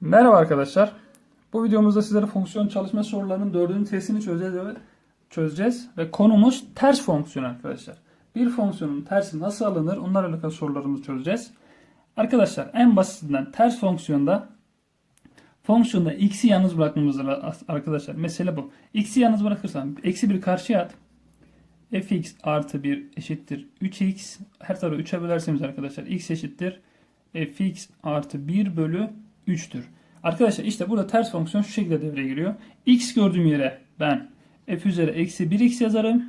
Merhaba arkadaşlar. Bu videomuzda sizlere fonksiyon çalışma sorularının dördüncü testini çözeceğiz ve, çözeceğiz ve konumuz ters fonksiyon arkadaşlar. Bir fonksiyonun tersi nasıl alınır onlarla alakalı sorularımızı çözeceğiz. Arkadaşlar en basitinden ters fonksiyonda fonksiyonda x'i yalnız bırakmamız arkadaşlar. Mesele bu. x'i yalnız bırakırsam eksi bir karşıya at. fx artı 1 eşittir 3x. Her tarafı 3'e bölerseniz arkadaşlar x eşittir fx artı 1 bölü 3'tür. Arkadaşlar işte burada ters fonksiyon şu şekilde devreye giriyor. x gördüğüm yere ben f üzeri eksi 1x yazarım.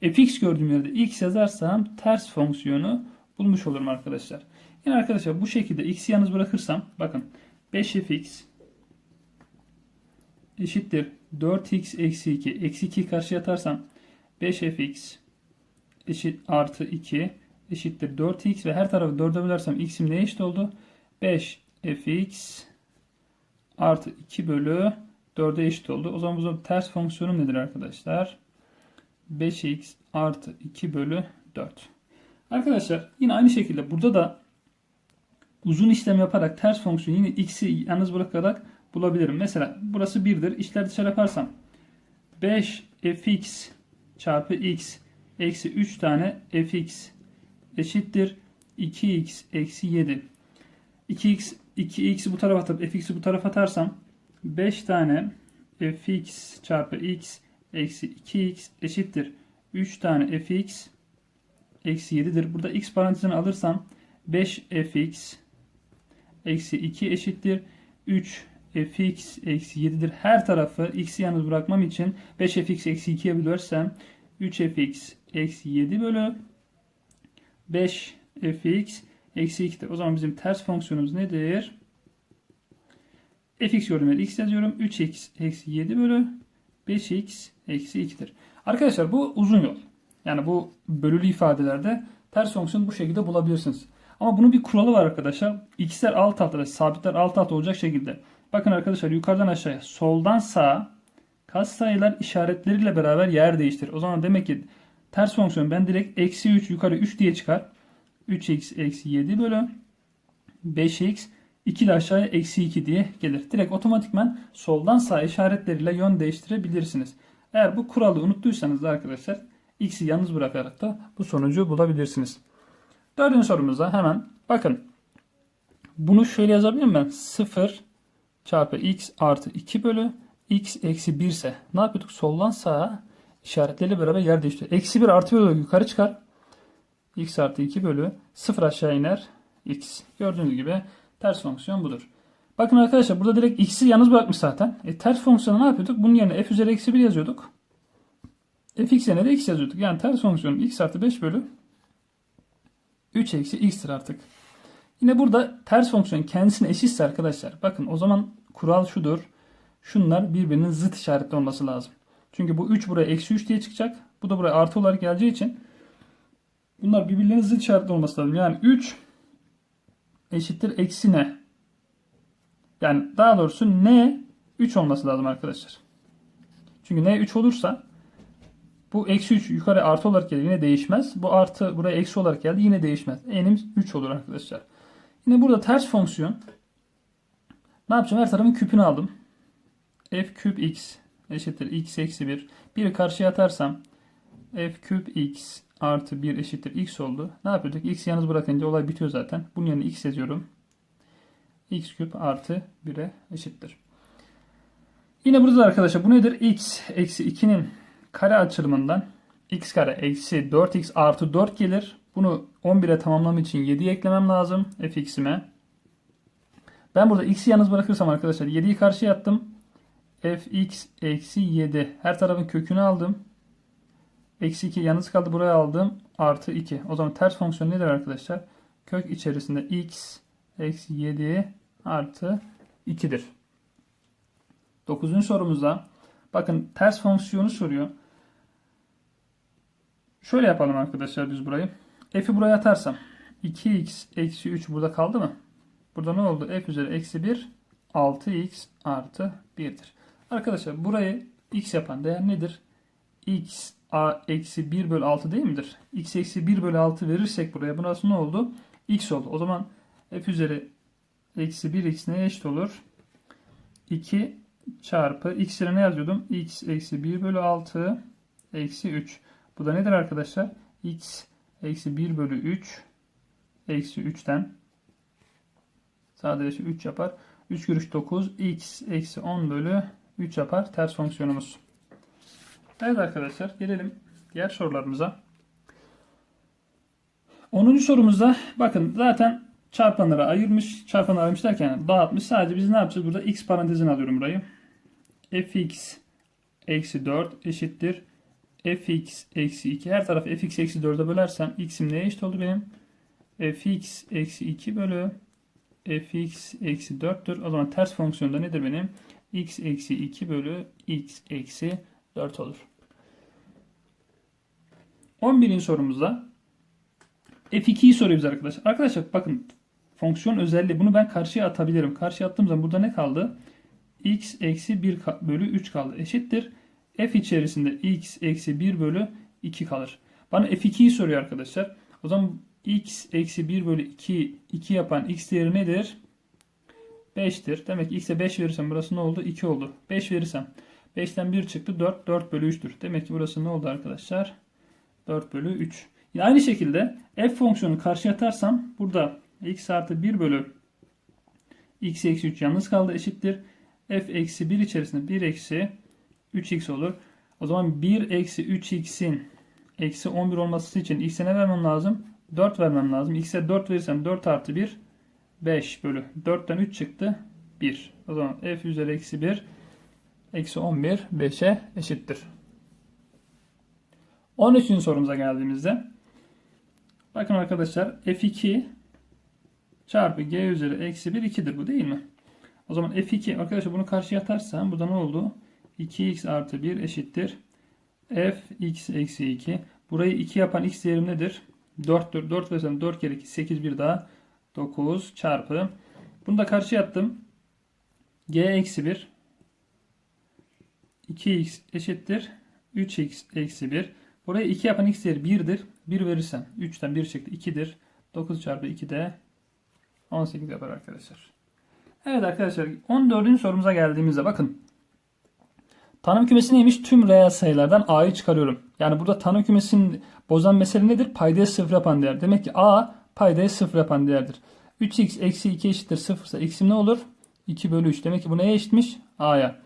fx gördüğüm yere de x yazarsam ters fonksiyonu bulmuş olurum arkadaşlar. Yine arkadaşlar bu şekilde x'i yalnız bırakırsam bakın 5fx eşittir 4x eksi 2 eksi 2 karşıya atarsam 5fx eşit artı 2 eşittir 4x ve her tarafı 4'e bölersem x'im neye eşit oldu? 5 fx artı 2 bölü 4'e eşit oldu. O zaman bu ters fonksiyonum nedir arkadaşlar? 5x artı 2 bölü 4. Arkadaşlar yine aynı şekilde burada da uzun işlem yaparak ters fonksiyon yine x'i yalnız bırakarak bulabilirim. Mesela burası 1'dir. İşler dışarı yaparsam 5 fx çarpı x eksi 3 tane fx eşittir 2x eksi 7. 2x 2x bu tarafa atıp fx'i bu tarafa atarsam 5 tane fx çarpı x eksi 2x eşittir 3 tane fx eksi 7'dir. Burada x parantezini alırsam 5 fx eksi 2 eşittir 3 fx eksi 7'dir. Her tarafı x'i yalnız bırakmam için 5 fx eksi 2'ye bölersem 3 fx eksi 7 bölü 5 fx eksi 2'dir. O zaman bizim ters fonksiyonumuz nedir? fx yere x yazıyorum. 3x eksi 7 bölü 5x eksi 2'dir. Arkadaşlar bu uzun yol. Yani bu bölülü ifadelerde ters fonksiyonu bu şekilde bulabilirsiniz. Ama bunun bir kuralı var arkadaşlar. x'ler alt alta, sabitler alt alta olacak şekilde. Bakın arkadaşlar yukarıdan aşağıya, soldan sağa katsayılar işaretleriyle beraber yer değiştirir. O zaman demek ki ters fonksiyon ben direkt eksi 3 yukarı 3 diye çıkar. 3x eksi 7 bölü 5x 2 de aşağıya eksi 2 diye gelir. Direkt otomatikman soldan sağa işaretleriyle yön değiştirebilirsiniz. Eğer bu kuralı unuttuysanız da arkadaşlar x'i yalnız bırakarak da bu sonucu bulabilirsiniz. Dördüncü sorumuzda hemen bakın. Bunu şöyle yazabilirim ben. 0 çarpı x artı 2 bölü x eksi 1 ise ne yapıyorduk? Soldan sağa işaretleriyle beraber yer değiştiriyor. Eksi 1 artı 1 yukarı çıkar. X artı 2 bölü 0 aşağı iner x. Gördüğünüz gibi ters fonksiyon budur. Bakın arkadaşlar burada direkt x'i yalnız bırakmış zaten. E, ters fonksiyonu ne yapıyorduk? Bunun yerine f üzeri eksi 1 yazıyorduk. fx yerine de x yazıyorduk. Yani ters fonksiyonum x artı 5 bölü 3 eksi x'tir artık. Yine burada ters fonksiyon kendisine eşitse arkadaşlar. Bakın o zaman kural şudur. Şunlar birbirinin zıt işaretli olması lazım. Çünkü bu 3 buraya eksi 3 diye çıkacak. Bu da buraya artı olarak geleceği için bunlar birbirlerinin zıt işaretli olması lazım. Yani 3 eşittir eksi ne? Yani daha doğrusu ne 3 olması lazım arkadaşlar. Çünkü ne 3 olursa bu eksi 3 yukarı artı olarak gelir yine değişmez. Bu artı buraya eksi olarak geldi yine değişmez. N'imiz 3 olur arkadaşlar. Yine burada ters fonksiyon. Ne yapacağım? Her tarafın küpünü aldım. f küp x eşittir x eksi 1. 1'i karşıya atarsam f küp x artı 1 eşittir x oldu. Ne yapıyorduk? X yalnız bırakınca olay bitiyor zaten. Bunun yerine x yazıyorum. x küp artı 1'e eşittir. Yine burada arkadaşlar bu nedir? x eksi 2'nin kare açılımından x kare eksi 4x artı 4 gelir. Bunu 11'e tamamlam için 7'yi eklemem lazım fx'ime. Ben burada x'i yalnız bırakırsam arkadaşlar 7'yi karşıya attım. fx eksi 7. Her tarafın kökünü aldım. Eksi 2 yalnız kaldı buraya aldım. Artı 2. O zaman ters fonksiyon nedir arkadaşlar? Kök içerisinde x eksi 7 artı 2'dir. Dokuzuncu sorumuzda bakın ters fonksiyonu soruyor. Şöyle yapalım arkadaşlar biz burayı. F'i buraya atarsam 2x eksi 3 burada kaldı mı? Burada ne oldu? F üzeri eksi 1 6x artı 1'dir. Arkadaşlar burayı x yapan değer nedir? x a eksi 1 bölü 6 değil midir? x eksi 1 bölü 6 verirsek buraya burası ne oldu? x oldu. O zaman f üzeri eksi 1x neye eşit olur? 2 çarpı x ne yazıyordum? x eksi 1 bölü 6 eksi 3. Bu da nedir arkadaşlar? x eksi 1 bölü 3 eksi 3'ten sadece 3 yapar. 3 görüş 9 x eksi 10 bölü 3 yapar ters fonksiyonumuz. Evet arkadaşlar gelelim diğer sorularımıza. 10. sorumuzda bakın zaten çarpanlara ayırmış. Çarpanlara ayırmış derken dağıtmış. Sadece biz ne yapacağız? Burada x parantezine alıyorum burayı. fx eksi 4 eşittir. fx eksi 2. Her tarafı fx eksi 4'e bölersem x'im neye eşit oldu benim? fx eksi 2 bölü fx eksi 4'tür. O zaman ters fonksiyonda nedir benim? x eksi 2 bölü x eksi 4 olur. 11. sorumuzda F2'yi soruyor bize arkadaşlar. Arkadaşlar bakın fonksiyon özelliği bunu ben karşıya atabilirim. Karşıya attığım zaman burada ne kaldı? x eksi 1 bölü 3 kaldı. Eşittir. F içerisinde x eksi 1 bölü 2 kalır. Bana F2'yi soruyor arkadaşlar. O zaman x eksi 1 bölü 2 2 yapan x değeri nedir? 5'tir. Demek x'e 5 verirsem burası ne oldu? 2 oldu. 5 verirsem 5'ten 1 çıktı 4. 4 bölü 3'tür. Demek ki burası ne oldu arkadaşlar? 4 bölü 3. Yine aynı şekilde f fonksiyonu karşıya atarsam burada x artı 1 bölü x eksi 3 yalnız kaldı eşittir. f eksi 1 içerisinde 1 eksi 3x olur. O zaman 1 eksi 3x'in eksi 11 olması için x'e ne vermem lazım? 4 vermem lazım. x'e 4 verirsem 4 artı 1 5 bölü 4'ten 3 çıktı 1. O zaman f üzeri eksi 1 eksi 11 5'e eşittir. 13. sorumuza geldiğimizde bakın arkadaşlar f2 çarpı g üzeri eksi 1 2'dir bu değil mi? O zaman f2 arkadaşlar bunu karşıya atarsam burada ne oldu? 2x artı 1 eşittir. f x eksi 2. Burayı 2 yapan x değerim nedir? 4'tür. 4 versem 4 kere 2 8 bir daha 9 çarpı. Bunu da karşıya attım. g eksi 1 2x eşittir. 3x eksi 1. Burayı 2 yapan x değeri 1'dir. 1 verirsem 3'ten 1 çıktı 2'dir. 9 çarpı 2 de 18 yapar arkadaşlar. Evet arkadaşlar 14. sorumuza geldiğimizde bakın. Tanım kümesi neymiş? Tüm reel sayılardan a'yı çıkarıyorum. Yani burada tanım kümesini bozan mesele nedir? Paydaya sıfır yapan değer. Demek ki a paydaya sıfır yapan değerdir. 3x eksi 2 eşittir 0 ise x'im ne olur? 2 bölü 3. Demek ki bu neye eşitmiş? a'ya.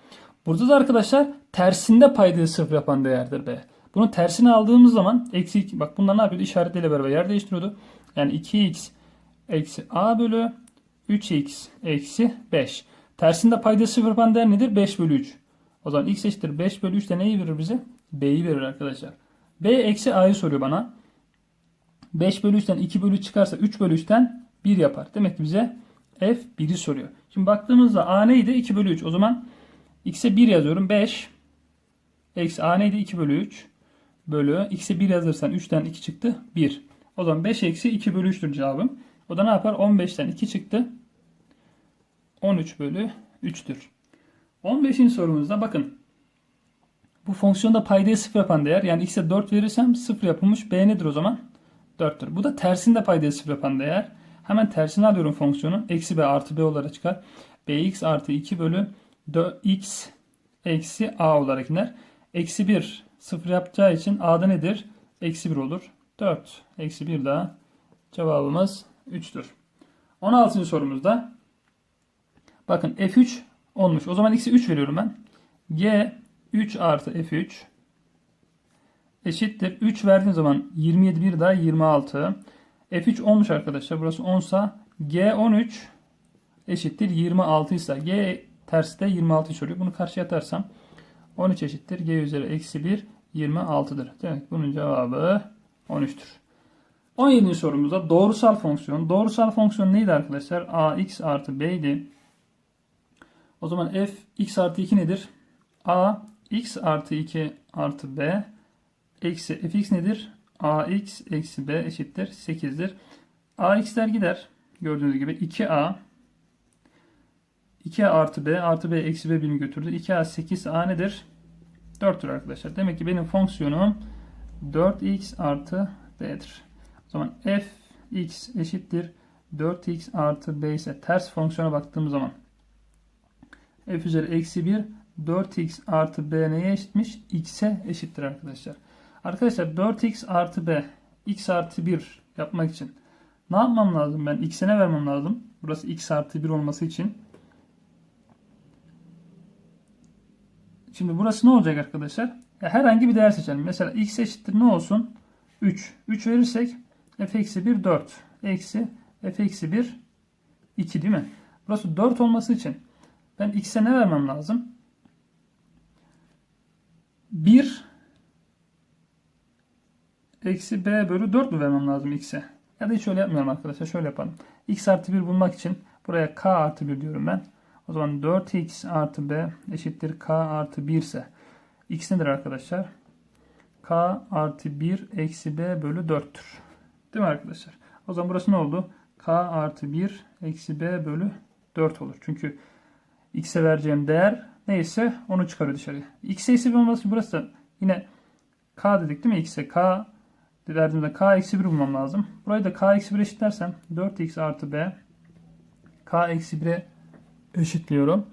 Burada da arkadaşlar tersinde paydayı sıfır yapan değerdir b. Bunun tersini aldığımız zaman eksi 2. Bak bunlar ne yapıyordu? İşaretleriyle beraber yer değiştiriyordu. Yani 2x eksi a bölü 3x eksi 5. Tersinde payda sıfır yapan değer nedir? 5 bölü 3. O zaman x eşittir 5 bölü 3 de neyi verir bize? b'yi verir arkadaşlar. b eksi a'yı soruyor bana. 5 bölü 3'ten 2 bölü 3 çıkarsa 3 bölü 3'ten 1 yapar. Demek ki bize f 1'i soruyor. Şimdi baktığımızda a neydi? 2 bölü 3. O zaman x'e 1 yazıyorum. 5 eksi a neydi? 2 bölü 3 bölü x'e 1 yazırsan 3'ten 2 çıktı 1. O zaman 5 eksi 2 bölü 3'tür cevabım. O da ne yapar? 15'ten 2 çıktı. 13 bölü 3'tür. 15. sorumuzda bakın. Bu fonksiyonda paydayı 0 yapan değer. Yani x'e 4 verirsem 0 yapılmış. b nedir o zaman? 4'tür. Bu da tersinde paydayı 0 yapan değer. Hemen tersini alıyorum fonksiyonun. Eksi b artı b olarak çıkar. bx artı 2 bölü x eksi a olarak iner. Eksi 1 0 yapacağı için a'da nedir? Eksi 1 olur. 4 eksi 1 daha cevabımız 3'tür. 16. sorumuzda bakın f3 olmuş. O zaman x'e 3 veriyorum ben. g 3 artı f3 eşittir. 3 verdiğim zaman 27 bir daha 26. f3 olmuş arkadaşlar. Burası 10 sa g 13 eşittir 26 ise g tersi de 26 soruyor. Bunu karşıya atarsam 13 eşittir. G üzeri eksi 1 26'dır. Demek bunun cevabı 13'tür. 17. sorumuzda doğrusal fonksiyon. Doğrusal fonksiyon neydi arkadaşlar? a x artı b. O zaman f x artı 2 nedir? a x artı 2 artı b eksi fx nedir? a x eksi b eşittir 8'dir. a x'ler gider. Gördüğünüz gibi 2a 2a artı b artı b eksi b birini götürdü. 2a 8 a nedir? 4'tür arkadaşlar. Demek ki benim fonksiyonum 4x artı b'dir. O zaman f x eşittir 4x artı b ise ters fonksiyona baktığım zaman f üzeri eksi 1 4x artı b neye eşitmiş? x'e eşittir arkadaşlar. Arkadaşlar 4x artı b x artı 1 yapmak için ne yapmam lazım ben? x'e ne vermem lazım? Burası x artı 1 olması için. Şimdi burası ne olacak arkadaşlar? Ya herhangi bir değer seçelim. Mesela x eşittir ne olsun? 3. 3 verirsek f eksi 1 4. Eksi f eksi 1 2 değil mi? Burası 4 olması için ben x'e ne vermem lazım? 1 eksi b bölü 4 mü vermem lazım x'e? Ya da hiç öyle yapmayalım arkadaşlar. Şöyle yapalım. x artı 1 bulmak için buraya k artı 1 diyorum ben. O zaman 4x artı b eşittir k artı 1 ise x nedir arkadaşlar? k artı 1 eksi b bölü 4'tür. Değil mi arkadaşlar? O zaman burası ne oldu? k artı 1 eksi b bölü 4 olur. Çünkü x'e vereceğim değer neyse onu çıkarıyor dışarıya. x'e eksi 1 olması için burası da yine k dedik değil mi? x'e k verdiğimde k eksi 1 bulmam lazım. Burayı da k eksi 1 eşitlersem 4x artı b k eksi 1'e eşitliyorum.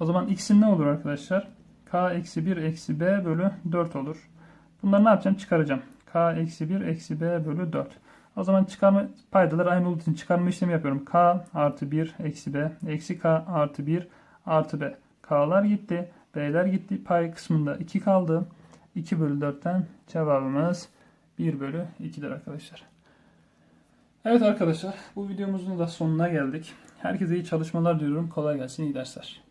O zaman x'in ne olur arkadaşlar? k eksi 1 eksi b bölü 4 olur. Bunları ne yapacağım? Çıkaracağım. k eksi 1 eksi b bölü 4. O zaman çıkarma paydalar aynı olduğu için çıkarma işlemi yapıyorum. k artı 1 eksi b eksi k artı 1 artı b. k'lar gitti. b'ler gitti. Pay kısmında 2 kaldı. 2 bölü 4'ten cevabımız 1 bölü 2'dir arkadaşlar. Evet arkadaşlar bu videomuzun da sonuna geldik. Herkese iyi çalışmalar diliyorum. Kolay gelsin, iyi dersler.